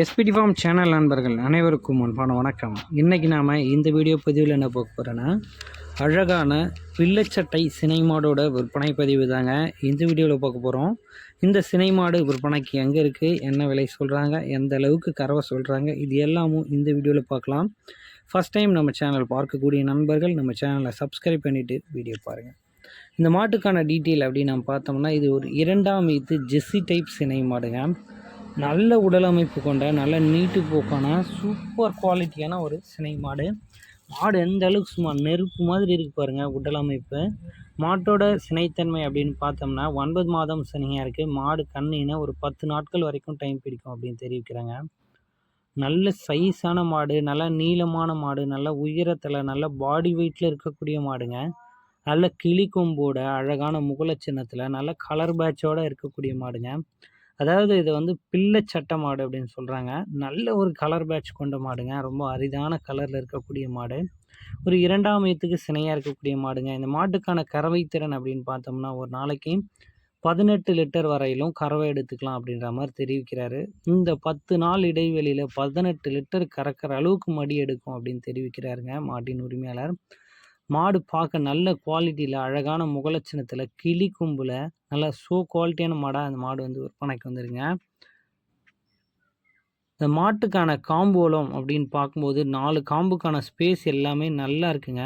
SPD form channel நண்பர்கள் அனைவருக்கும் அன்பான வணக்கம். இன்றைக்கி நாம் இந்த வீடியோ பதிவில் என்ன பார்க்க போகிறோன்னா அழகான பிள்ளைச்சட்டை சினைமாடோட விற்பனை பதிவு தாங்க இந்த வீடியோவில் பார்க்க போகிறோம் இந்த சினை மாடு விற்பனைக்கு எங்கே இருக்குது என்ன விலை சொல்கிறாங்க எந்த அளவுக்கு கறவை சொல்கிறாங்க இது எல்லாமும் இந்த வீடியோவில் பார்க்கலாம். ஃபஸ்ட் டைம் நம்ம சேனல் பார்க்கக்கூடிய நண்பர்கள் நம்ம சேனலை சப்ஸ்கிரைப் பண்ணிவிட்டு வீடியோ பாருங்கள் இந்த மாட்டுக்கான டீட்டெயில் அப்படின்னு நம்ம பார்த்தோம்னா இது ஒரு இரண்டாம் இது ஜெஸ்ஸி டைப் சினை மாடுங்க. நல்ல உடலமைப்பு கொண்ட நல்ல நீட்டு போக்கான சூப்பர் குவாலிட்டியான ஒரு சினை மாடு. மாடு எந்த அளவுக்கு சும்மா நெருப்பு மாதிரி இருக்கு பாருங்கள் உடலமைப்பு. மாட்டோட சினைத்தன்மை அப்படின்னு பார்த்தோம்னா ஒன்பது மாதம் சினையாக இருக்குது மாடு கண்ணினா ஒரு பத்து நாட்கள் வரைக்கும் டைம் பிடிக்கும் அப்படின்னு தெரிவிக்கிறாங்க. நல்ல சைஸான மாடு நல்ல நீளமான மாடு நல்ல உயரத்தில் நல்ல பாடி வெயிட்டில் இருக்கக்கூடிய மாடுங்க. நல்ல கிளி கொம்போட அழகான முகல சின்னத்தில் நல்ல கலர் பேட்சோட இருக்கக்கூடிய மாடுங்க. அதாவது இது வந்து பிள்ளை சட்டை மாடு அப்படின்னு சொல்கிறாங்க நல்ல ஒரு கலர் பேட்ச் கொண்ட மாடுங்க. ரொம்ப அரிதான கலரில் இருக்கக்கூடிய மாடு. ஒரு இரண்டாம் வயத்துக்கு சினையாக இருக்கக்கூடிய மாடுங்க. இந்த மாட்டுக்கான கறவை திறன் அப்படின்னு பார்த்தோம்னா ஒரு நாளைக்கு பதினெட்டு லிட்டர் வரையிலும் கறவை எடுத்துக்கலாம் அப்படின்ற மாதிரி தெரிவிக்கிறாரு. இந்த பத்து நாள் இடைவெளியில் பதினெட்டு லிட்டர் கறக்கிற அளவுக்கு மடி எடுக்கும் அப்படின்னு தெரிவிக்கிறாருங்க மாட்டின் உரிமையாளர். மாடு பார்க்க நல்ல குவாலிட்டியில் அழகான முகலட்சணத்தில் கிளி கும்பில் நல்லா ஸோ குவாலிட்டியான மாடாக அந்த மாடு வந்து விற்பனைக்கு வந்துருங்க. இந்த மாட்டுக்கான காம்போலம் அப்படின்னு பார்க்கும்போது நாலு காம்புக்கான ஸ்பேஸ் எல்லாமே நல்லா இருக்குங்க.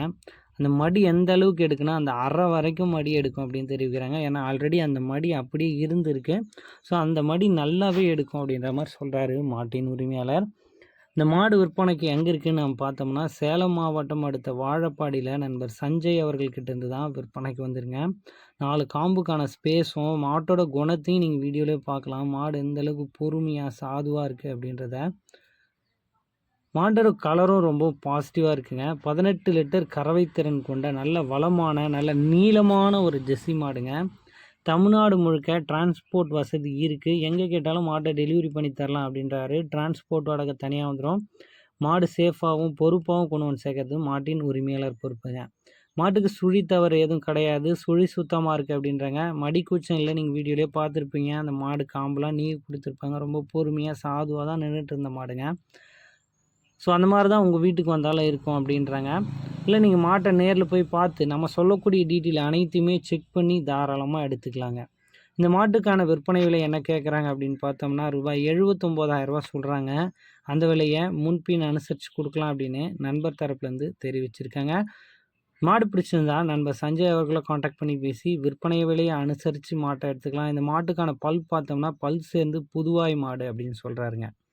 அந்த மடி எந்த அளவுக்கு எடுக்குன்னா அந்த அரை வரைக்கும் மடி எடுக்கும் அப்படின்னு தெரிவிக்கிறாங்க. ஏன்னா ஆல்ரெடி அந்த மடி அப்படியே இருந்திருக்கு. ஸோ அந்த மடி நல்லாவே எடுக்கும் அப்படின்ற மாதிரி சொல்கிறாரு மாட்டின் உரிமையாளர். இந்த மாடு விற்பனைக்கு எங்கே இருக்குதுன்னு நம்ம பார்த்தோம்னா சேலம் மாவட்டம் அடுத்த வாழப்பாடியில் நண்பர் சஞ்சய் அவர்கள்கிட்ட இருந்து தான் விற்பனைக்கு வந்துருங்க. நாலு காம்புக்கான ஸ்பேஸும் மாட்டோட குணத்தையும் நீங்கள் வீடியோவிலே பார்க்கலாம். மாடு எந்த அளவுக்கு பொறுமையாக சாதுவாக இருக்குது அப்படின்றத. மாட்டோட கலரும் ரொம்ப பாசிட்டிவாக இருக்குங்க. பதினெட்டு லிட்டர் கறவை திறன் கொண்ட நல்ல வளமான நல்ல நீளமான ஒரு ஜெஸ்ஸி மாடுங்க. தமிழ்நாடு முழுக்க டிரான்ஸ்போர்ட் வசதி இருக்குது எங்கே கேட்டாலும் மாட்டை டெலிவரி பண்ணி தரலாம் அப்படின்றாரு. டிரான்ஸ்போர்ட் வாடகை தனியாக வந்துடும் மாடு சேஃபாகவும் பொறுப்பாகவும் கொண்டு வந்து சேர்க்கறது மாட்டின் உரிமையாளர் பொறுப்புங்க மாட்டுக்கு சுழி தவறு எதுவும் கிடையாது. சுழி சுத்தமாக இருக்குது அப்படின்றாங்க. மடிக்கூச்சம் இல்லை. நீங்கள் வீடியோலேயே பார்த்துருப்பீங்க. அந்த மாடு காம்பெலாம் நீ கொடுத்துருப்பாங்க. ரொம்ப பொறுமையாக சாதுவாக தான் நின்றுட்டு இருந்த மாடுங்க. ஸோ அந்த மாதிரி தான் உங்கள் வீட்டுக்கு வந்தாலும் இருக்கும் அப்படின்றாங்க. இல்லை நீங்கள் மாட்டை நேரில் போய் பார்த்து நம்ம சொல்லக்கூடிய டீட்டெயில் அனைத்தையுமே செக் பண்ணி தாராளமாக எடுத்துக்கலாங்க. இந்த மாட்டுக்கான விற்பனை விலை என்ன கேட்குறாங்க அப்படின்னு பார்த்தோம்னா ரூபாய் எழுபத்தொம்போதாயிரரூபா சொல்கிறாங்க அந்த விலையை முன்பின் அனுசரித்து கொடுக்கலாம் அப்படின்னு நண்பர் தரப்புலேருந்து தெரிவிச்சிருக்காங்க. மாடு பிடிச்சிருந்தா நண்பர் சஞ்சய் அவர்களை காண்டாக்ட் பண்ணி பேசி விற்பனை விலையை அனுசரித்து மாட்டை எடுத்துக்கலாம். இந்த மாட்டுக்கான பல் பார்த்தோம்னா பல் சேர்ந்து புதுவாய் மாடு அப்படின்னு சொல்கிறாருங்க